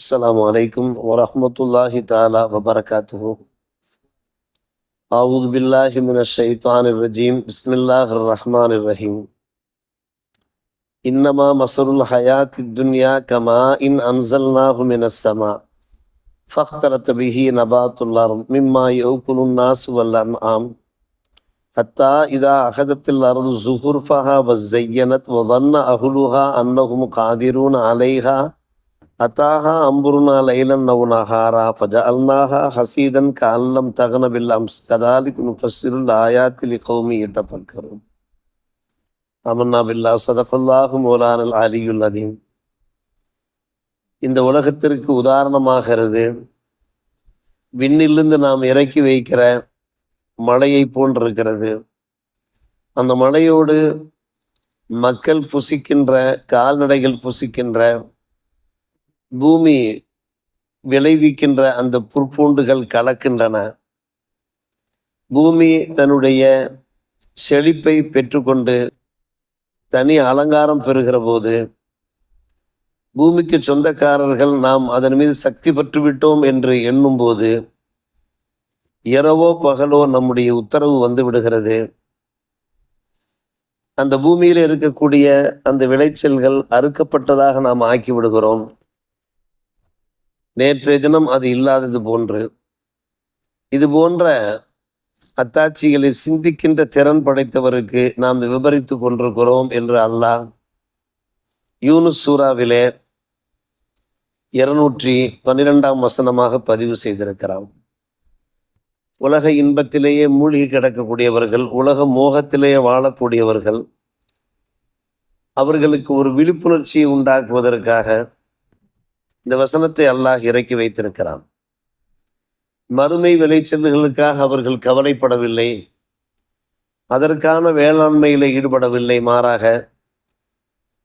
السلام عليكم ورحمة الله تعالى وبركاته. أعوذ بالله من الشيطان الرجيم. بسم الله الرحمن الرحيم. إنما مصر الحياة الدنيا كما إن أنزلناه من السماء. فاختلط به نبات الأرض مما يأكل الناس والأنعام. حتى إذا أخذت الأرض زخرفها وزينت وظن أهلها أنهم قادرون عليها அத்தாஹா அம்புருனா லைலன் நவு நஹாரா ஃபஜ அல்நாஹா ஹசீதன் க தகன தகனபில் கதாலி நுஃபஸ்ஸிருல் ஆயாத்தில் கௌமி தஃபக்கரும் அமன்னா பில்லா சதகுல்லாஹு மௌலானல் அலியுல் அதீம் இந்த உலகத்திற்கு உதாரணமாகிறது விண்ணிலிருந்து நாம் இறக்கி வைக்கிற மழையை போன்றிருக்கிறது. அந்த மழையோடு மக்கள் புசிக்கின்ற கால்நடைகள் புசிக்கின்ற பூமி விளைவிக்கின்ற அந்த புற்பூண்டுகள் கலக்கின்றன. பூமி தன்னுடைய செழிப்பை பெற்றுக்கொண்டு தனி அலங்காரம் பெறுகிற போது பூமிக்கு சொந்தக்காரர்கள் நாம் அதன் மீது சக்தி பெற்று விட்டோம் என்று எண்ணும்போது இரவோ பகலோ நம்முடைய உத்தரவு வந்து விடுகிறது. அந்த பூமியில் இருக்கக்கூடிய அந்த விளைச்சல்கள் அறுக்கப்பட்டதாக நாம் ஆக்கி விடுகிறோம். நேற்றைய தினம் அது இல்லாதது போன்று. இது போன்ற அத்தாட்சிகளை சிந்திக்கின்ற திறன் படைத்தவருக்கு நாம் விபரித்து கொண்டிருக்கிறோம் என்று அல்லாஹ் யூனுஸ் சூராவிலே இருநூற்றி பன்னிரெண்டாம் வசனமாக பதிவு செய்திருக்கிறான். உலக இன்பத்திலேயே மூழ்கி கிடக்கக்கூடியவர்கள் உலக மோகத்திலேயே வாழக்கூடியவர்கள் அவர்களுக்கு ஒரு விழிப்புணர்ச்சியை உண்டாக்குவதற்காக இந்த வசனத்தை அல்லாஹ் இறக்கி வைத்திருக்கிறான். மறுமை விளைச்சல்களுக்காக அவர்கள் கவலைப்படவில்லை. அதற்கான வேளாண்மையில் ஈடுபடவில்லை மாறாக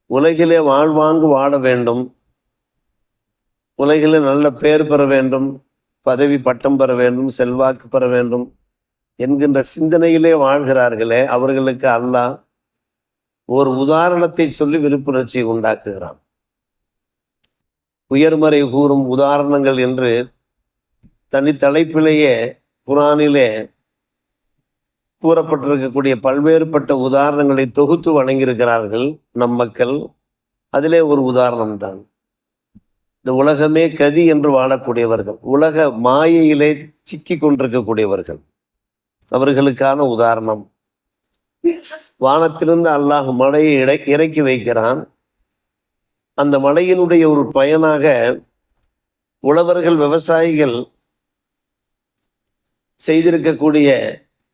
உலகிலே வாழ்வாங்கு வாழ வேண்டும். உலகிலே நல்ல பெயர் பெற வேண்டும் பதவி பட்டம் பெற வேண்டும் செல்வாக்கு பெற வேண்டும் என்கின்ற சிந்தனையிலே வாழ்கிறார்களே அவர்களுக்கு அல்லாஹ் ஒரு உதாரணத்தை சொல்லி விழிப்புணர்ச்சியை உண்டாக்குகிறான். உயர்மறை கூறும் உதாரணங்கள் என்று தனி தலைப்பிலேயே குரானிலே கூறப்பட்டிருக்கக்கூடிய பல்வேறுபட்ட உதாரணங்களை தொகுத்து வழங்கியிருக்கிறார்கள் நம் மக்கள். அதிலே ஒரு உதாரணம் தான் இந்த உலகமே கதி என்று வாழக்கூடியவர்கள் உலக மாயையிலே சிக்கி கொண்டிருக்கக்கூடியவர்கள். அவர்களுக்கான உதாரணம். வானத்திலிருந்து அல்லாஹ் மழையை இடை இறக்கி வைக்கிறான். அந்த மலையினுடைய ஒரு பயனாக உழவர்கள் விவசாயிகள் செய்திருக்கக்கூடிய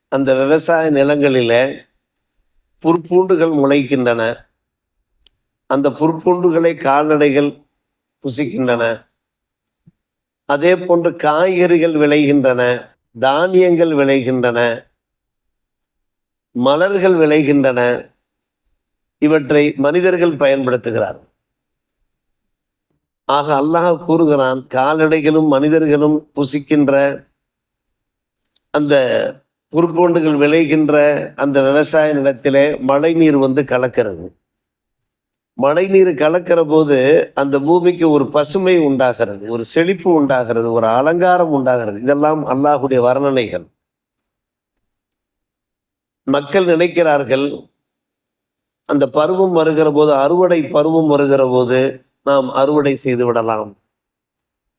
அந்த விவசாய நிலங்களில் புற்பூண்டுகள் முளைக்கின்றன. அந்த புற்பூண்டுகளை கால்நடைகள் புசிக்கின்றன. அதே போன்று காய்கறிகள் விளைகின்றன தானியங்கள் விளைகின்றன மலர்கள் விளைகின்றன. இவற்றை மனிதர்கள் பயன்படுத்துகிறார் ஆக அல்லாஹ் கூறுகிறான் கால்நடைகளும் மனிதர்களும் புசிக்கின்ற அந்த குறுக்கோண்டுகள் விளைகின்ற அந்த விவசாய நிலத்திலே மழை நீர் வந்து கலக்கிறது. மழை நீர் கலக்கிற போது அந்த பூமிக்கு ஒரு பசுமை உண்டாகிறது ஒரு செழிப்பு உண்டாகிறது ஒரு அலங்காரம் உண்டாகிறது. இதெல்லாம் அல்லாஹுடைய வர்ணனைகள். மக்கள் நினைக்கிறார்கள் அந்த பருவம் வருகிற போது அறுவடை பருவம் வருகிற போது நாம் அறுவடை செய்து விடலாம்.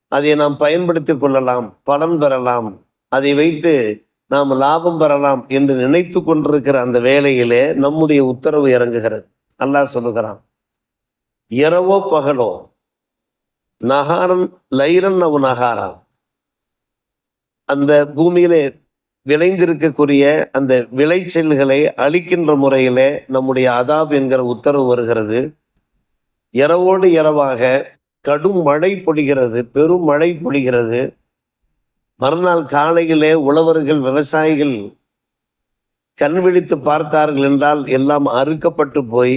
அதை நாம் பயன்படுத்திக் கொள்ளலாம் பலன் பெறலாம். அதை வைத்து நாம் லாபம் பெறலாம் என்று நினைத்து கொண்டிருக்கிற அந்த வேலையிலே நம்முடைய உத்தரவு இறங்குகிறது. அல்லாஹ் சொல்லுகிறான் இரவோ பகலோ நகாரன் லைரன் அவு நகாரா. அந்த பூமியிலே விளைந்திருக்கக்கூடிய அந்த விளைச்சல்களை அழிக்கின்ற முறையிலே நம்முடைய அதாப் என்கிற உத்தரவு வருகிறது. இரவோடு இரவாக கடும் மழை பொழிகிறது பெரும் மழை பொழிகிறது. மறுநாள் காலையிலே உழவர்கள் விவசாயிகள் கண் விழித்து பார்த்தார்கள் என்றால் எல்லாம் அறுக்கப்பட்டு போய்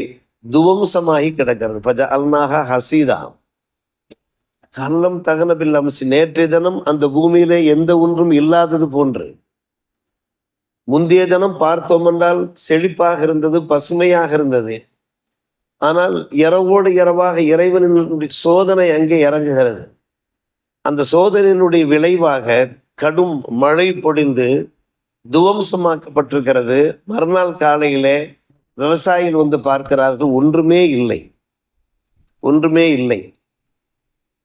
துவம்சமாகி கிடக்கிறது. பஜ அல்நாகா ஹசீதா. கல்லம் தகனபில் அம்சி நேற்றைய தினம் அந்த பூமியிலே எந்த ஒன்றும் இல்லாதது போன்று. முந்தைய தினம் பார்த்தோம் என்றால் செழிப்பாக இருந்தது பசுமையாக இருந்தது. ஆனால் இரவோடு இரவாக இறைவனின் சோதனை அங்கே இறங்குகிறது. அந்த சோதனையினுடைய விளைவாக கடும் மழை பொடிந்து துவம்சமாக்கப்பட்டிருக்கிறது. மறுநாள் காலையிலே விவசாயிகள் வந்து பார்க்கிறார்கள் ஒன்றுமே இல்லை ஒன்றுமே இல்லை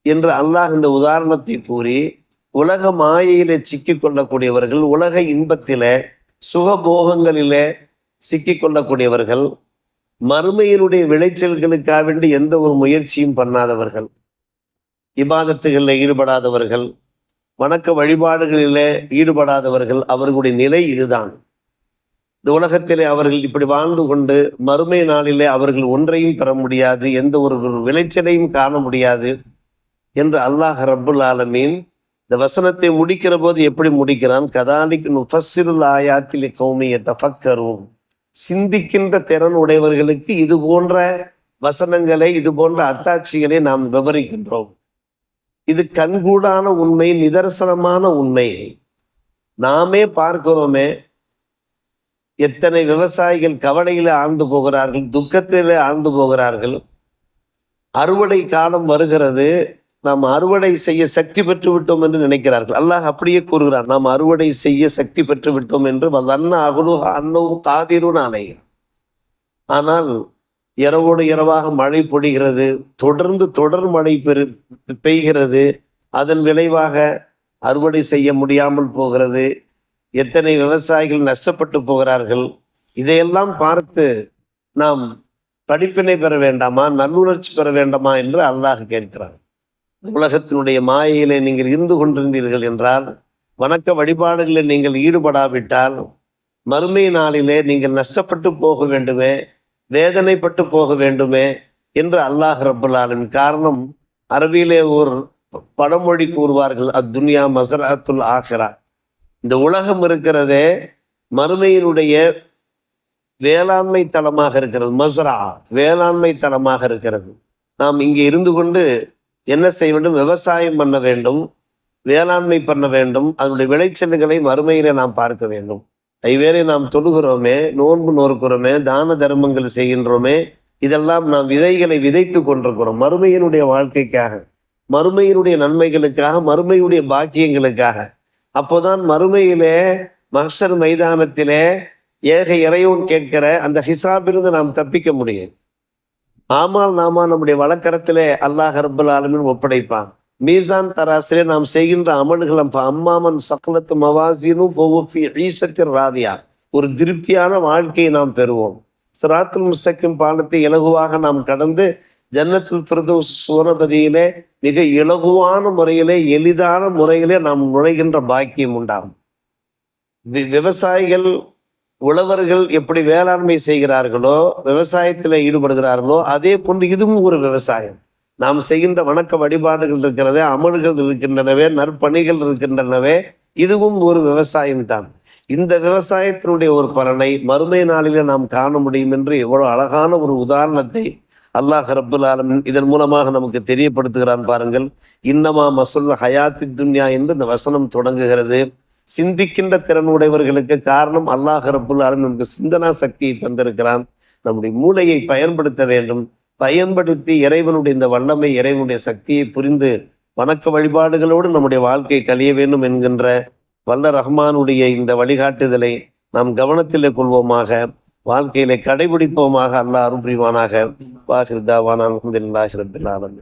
என்று அல்லாஹ் இந்த உதாரணத்தை கூறி உலக மாயையிலே சிக்கிக் கொள்ளக்கூடியவர்கள் உலக இன்பத்திலே சுகபோகங்களிலே சிக்கிக் கொள்ளக்கூடியவர்கள் மறுமையினுடைய விளைச்சல்களுக்காக வேண்டி எந்த ஒரு முயற்சியும் பண்ணாதவர்கள் இபாதத்துகளில் ஈடுபடாதவர்கள் வணக்க வழிபாடுகளில் ஈடுபடாதவர்கள் அவர்களுடைய நிலை இதுதான். இந்த உலகத்திலே அவர்கள் இப்படி வாழ்ந்து கொண்டு மறுமை நாளிலே அவர்கள் ஒன்றையும் பெற முடியாது எந்த ஒரு விளைச்சலையும் காண முடியாது என்று அல்லாஹ் ரபுல் ஆலமீன் இந்த வசனத்தை முடிக்கிற போது எப்படி முடிக்கிறான்? கதாலிக் நுஃபஸ்ஸிருல் ஆயாத்தில் கௌமியை தஃபக்கரும் சிந்திக்கின்ற திறன் உடையவர்களுக்கு இது போன்ற வசனங்களை இது போன்ற அத்தாட்சிகளை நாம் விவரிக்கின்றோம். இது கண்கூடான உண்மை நிதர்சனமான உண்மை. நாமே பார்க்கிறோமே எத்தனை விவசாயிகள் கவலையில ஆழ்ந்து போகிறார்கள் துக்கத்திலே ஆழ்ந்து போகிறார்கள். அறுவடை காலம் வருகிறது நாம் அறுவடை செய்ய சக்தி பெற்று விட்டோம் என்று நினைக்கிறார்கள். அல்லாஹ் அப்படியே கூறுகிறார் நாம் அறுவடை செய்ய சக்தி பெற்று விட்டோம் என்று. வல்லன்ன அகுலு அன்னவும் காதிரும் அலை ஆனால் இரவோடு இரவாக மழை பொழிகிறது தொடர்ந்து தொடர் மழை பெரு பெய்கிறது அதன் விளைவாக அறுவடை செய்ய முடியாமல் போகிறது எத்தனை விவசாயிகள் நஷ்டப்பட்டு போகிறார்கள் இதையெல்லாம் பார்த்து நாம் படிப்பினை பெற வேண்டாமா நல்லுணர்ச்சி பெற வேண்டாமா என்று அல்லாஹ் கேட்கிறார் உலகத்தினுடைய மாயையிலே நீங்கள் இருந்து கொண்டிருந்தீர்கள் என்றால் வணக்க வழிபாடுகளில் நீங்கள் ஈடுபடாவிட்டால் மறுமை நாளிலே நீங்கள் நஷ்டப்பட்டு போக வேண்டுமே வேதனைப்பட்டு போக வேண்டுமே என்று அல்லாஹ் ரபுல்லாலின் காரணம் அரபியிலே ஒரு பழமொழி கூறுவார்கள் அத்துன்யா மசரத்துல் ஆஹிரா. இந்த உலகம் இருக்கிறதே மறுமையினுடைய வேளாண்மை தளமாக இருக்கிறது மசரா வேளாண்மை தளமாக இருக்கிறது. நாம் இங்கே இருந்து கொண்டு என்ன செய்ய வேண்டும்? விவசாயம் பண்ண வேண்டும். வேளாண்மை பண்ண வேண்டும். அதனுடைய விளைச்சல்களை மறுமையில நாம் பார்க்க வேண்டும். ஐவேளை நாம் தொழுகிறோமே நோன்பு நோறுக்கிறோமே தான தர்மங்கள் செய்கின்றோமே இதெல்லாம் நாம் விதைகளை விதைத்து கொண்டிருக்கிறோம். மறுமையினுடைய வாழ்க்கைக்காக மறுமையினுடைய நன்மைகளுக்காக மறுமையுடைய பாக்கியங்களுக்காக. அப்போதான் மறுமையிலே மஹ்சர் மைதானத்திலே ஏக இறைவன் கேட்கிற அந்த ஹிசாபிலிருந்து நாம் தப்பிக்க முடியும். ஆமால் நாமா நம்முடைய வழக்கரத்திலே அல்லாஹ் ஹர்புல் ஆலமின் ஒப்படைப்பான். மீசான் தராசிலே நாம் செய்கின்ற அமல்கள் அம்மாமன் சக்கலத்து மவாசினும் ஈசத்தின் ராதியா. ஒரு திருப்தியான வாழ்க்கையை நாம் பெறுவோம். சிராத்துல் முஸ்தக்கின் பாலத்தை இலகுவாக நாம் கடந்து ஜன்னத்துல் பிரதோஸ் சூரபதியிலே மிக இலகுவான முறையிலே எளிதான முறையிலே நாம் நுழைகின்ற பாக்கியம் உண்டாகும். வி- விவசாயிகள் உழவர்கள் எப்படி வேளாண்மை செய்கிறார்களோ விவசாயத்தில் ஈடுபடுகிறார்களோ அதே போன்று இதுவும் ஒரு விவசாயம். நாம் செய்கின்ற வணக்க வழிபாடுகள் இருக்கிறதே அமல்கள் இருக்கின்றனவே நற்பணிகள் இருக்கின்றனவே இதுவும் ஒரு விவசாயம் தான். இந்த விவசாயத்தினுடைய ஒரு பலனை மறுமை நாளிலே நாம் காண முடியும் என்று எவ்வளோ அழகான ஒரு உதாரணத்தை அல்லாஹ் ரபுல் ஆலமின் இதன் மூலமாக நமக்கு தெரியப்படுத்துகிறான் பாருங்கள். இன்னமா மசுல் ஹயாத்தி துன்யா என்று இந்த வசனம் தொடங்குகிறது. சிந்திக்கின்ற திறன் உடையவர்களுக்கு காரணம் அல்லாஹ் ரப்புல் ஆலமீன் நமக்கு சிந்தனா சக்தியை தந்திருக்கிறான். நம்முடைய மூளையை பயன்படுத்த வேண்டும். பயன்படுத்தி இறைவனுடைய இந்த வல்லமை இறைவனுடைய சக்தியை புரிந்து வணக்க வழிபாடுகளோடு நம்முடைய வாழ்க்கையை கழிய வேண்டும் என்கின்ற வல்ல ரஹ்மானுடைய இந்த வழிகாட்டுதலை நாம் கவனத்திலே கொள்வோமாக. வாழ்க்கையிலே கடைபிடிப்போமாக அல்லாஹ் அருள் புரிவானாக. வாஹிர் தாவான்